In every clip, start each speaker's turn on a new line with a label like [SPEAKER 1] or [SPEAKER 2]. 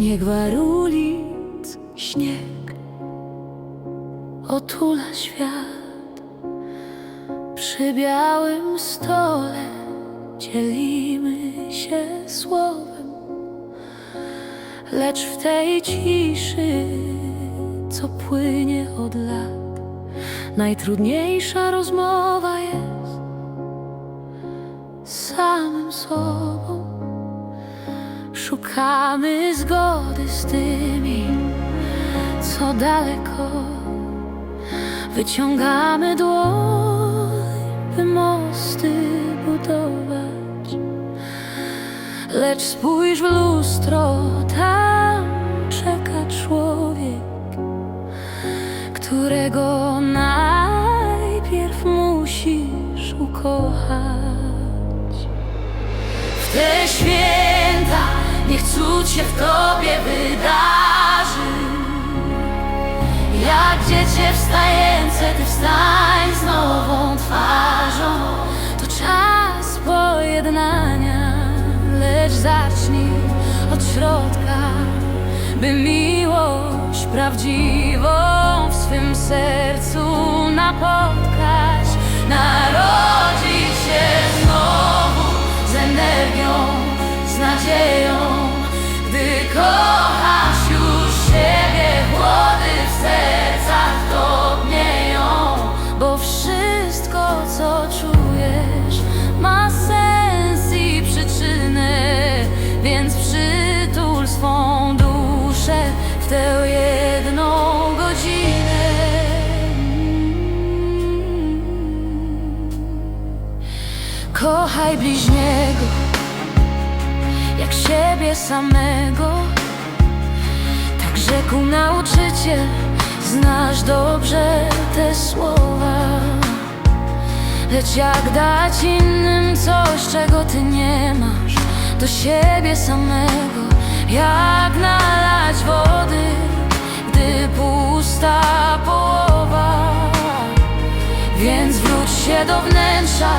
[SPEAKER 1] Śnieg warulic, śnieg otula świat. Przy białym stole dzielimy się słowem, lecz w tej ciszy, co płynie od lat, najtrudniejsza rozmowa jest samym sobą. Szukamy zgody z tymi, co daleko. Wyciągamy dłoń, by mosty budować. Lecz spójrz w lustro, tam czeka człowiek, którego najpierw musisz ukochać. W te święta niech cud się w tobie wydarzy. Jak dziecię wstające, ty wstań z nową twarzą. To czas pojednania, lecz zacznij od środka, by miłość prawdziwą w swym sercu napotkać, Kochaj bliźniego jak siebie samego. Tak rzekł nauczyciel, znasz dobrze te słowa. Lecz jak dać innym coś, czego ty nie masz, do siebie samego, jak nalać wody, gdy pusta połowa. Więc wróć się do wnętrza,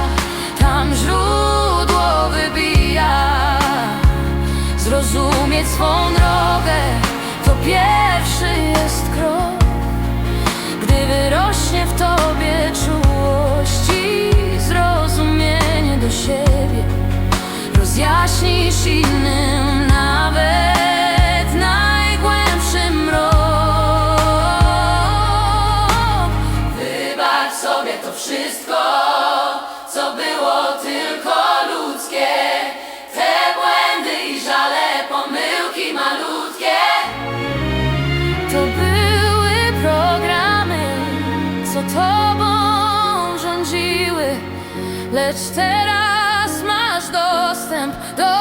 [SPEAKER 1] tam źródło wybija. Zrozumieć swą drogę, to pierwszy jest krok. Gdy wyrośnie w tobie czułość i zrozumienie do siebie, rozjaśnisz innym nawet najgłębszy mrok. Sobie to wszystko, co było tylko ludzkie. Te błędy i żale, pomyłki malutkie. To były programy, co tobą rządziły, lecz teraz masz dostęp do